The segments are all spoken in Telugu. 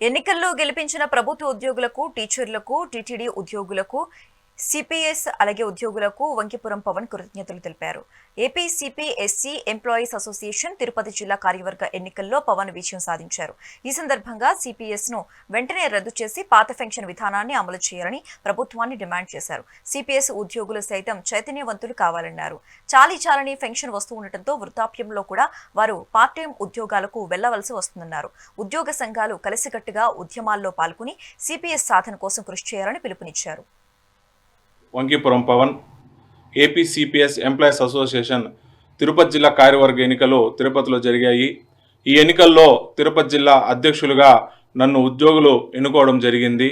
ఎన్నికల్లో గెలిపించిన ప్రభుత్వ ఉద్యోగులకు టీచర్లకు టీటీడీ ఉద్యోగులకు సిపిఎస్ అలాగే ఉద్యోగులకు వంకిపురం పవన్ కృతజ్ఞతలు తెలిపారు. AP CPSC employees association Tirupati జిల్లా కార్యవర్గ ఎన్నికల్లో పవన్ విజయం సాధించారు. ఈ సందర్భంగా సిపిఎస్ను వెంటనే రద్దు చేసి పాత పెన్షన్ విధానాన్ని అమలు చేయాలని ప్రభుత్వాన్ని డిమాండ్ చేశారు. సిపిఎస్ ఉద్యోగులు సైతం చైతన్యవంతులు కావాలన్నారు. చాలీ చాలని పెన్షన్ వస్తూ ఉండటంతో వృద్ధాప్యంలో కూడా వారు పార్ట్ టైం ఉద్యోగాలకు వెళ్ళవలసి వస్తుందన్నారు. ఉద్యోగ సంఘాలు కలిసికట్టుగా ఉద్యమాల్లో పాల్గొని సిపిఎస్ సాధన కోసం కృషి చేయాలని పిలుపునిచ్చారు. Vankipuram Pavan AP CPS employees association Tirupati జిల్లా కార్యవర్గ ఎన్నికలు తిరుపతిలో జరిగాయి. ఈ ఎన్నికల్లో తిరుపతి జిల్లా అధ్యక్షులుగా నన్ను ఉద్యోగులు ఎన్నుకోవడం జరిగింది.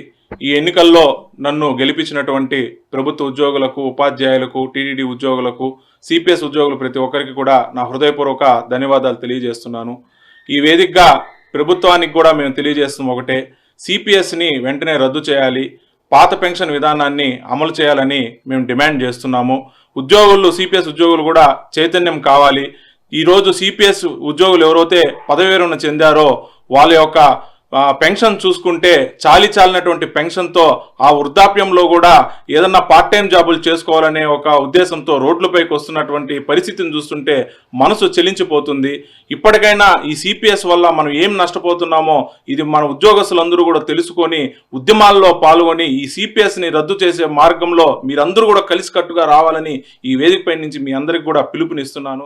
ఈ ఎన్నికల్లో నన్ను గెలిపించినటువంటి ప్రభుత్వ ఉద్యోగులకు ఉపాధ్యాయులకు టీడీడీ ఉద్యోగులకు సిపిఎస్ ఉద్యోగులు ప్రతి ఒక్కరికి కూడా నా హృదయపూర్వక ధన్యవాదాలు తెలియజేస్తున్నాను. ఈ వేదికగా ప్రభుత్వానికి కూడా మేము తెలియజేస్తున్నాం ఒకటే. సిపిఎస్ని వెంటనే రద్దు చేయాలి. పాత పెన్షన్ విధానాన్ని అమలు చేయాలని మేము డిమాండ్ చేస్తున్నాము. ఉద్యోగులు సిపిఎస్ ఉద్యోగులు కూడా చైతన్యం కావాలి. ఈరోజు సిపిఎస్ ఉద్యోగులు ఎవరైతే పదవి విరమణ చెందారో వాళ్ళ యొక్క పెన్షన్ చూసుకుంటే చాలి చాలినటువంటి పెన్షన్తో ఆ వృద్ధాప్యంలో కూడా ఏదన్నా పార్ట్ టైం జాబులు చేసుకోవాలనే ఒక ఉద్దేశంతో రోడ్లపైకి వస్తున్నటువంటి పరిస్థితిని చూస్తుంటే మనసు చెలించిపోతుంది. ఇప్పటికైనా ఈ సిపిఎస్ వల్ల మనం ఏం నష్టపోతున్నామో ఇది మన ఉద్యోగస్తులందరూ కూడా తెలుసుకొని ఉద్యమాల్లో పాల్గొని ఈ సిపిఎస్ని రద్దు చేసే మార్గంలో మీరందరూ కూడా కలిసికట్టుగా రావాలని ఈ వేదికపై నుంచి మీ అందరికి కూడా పిలుపునిస్తున్నాను.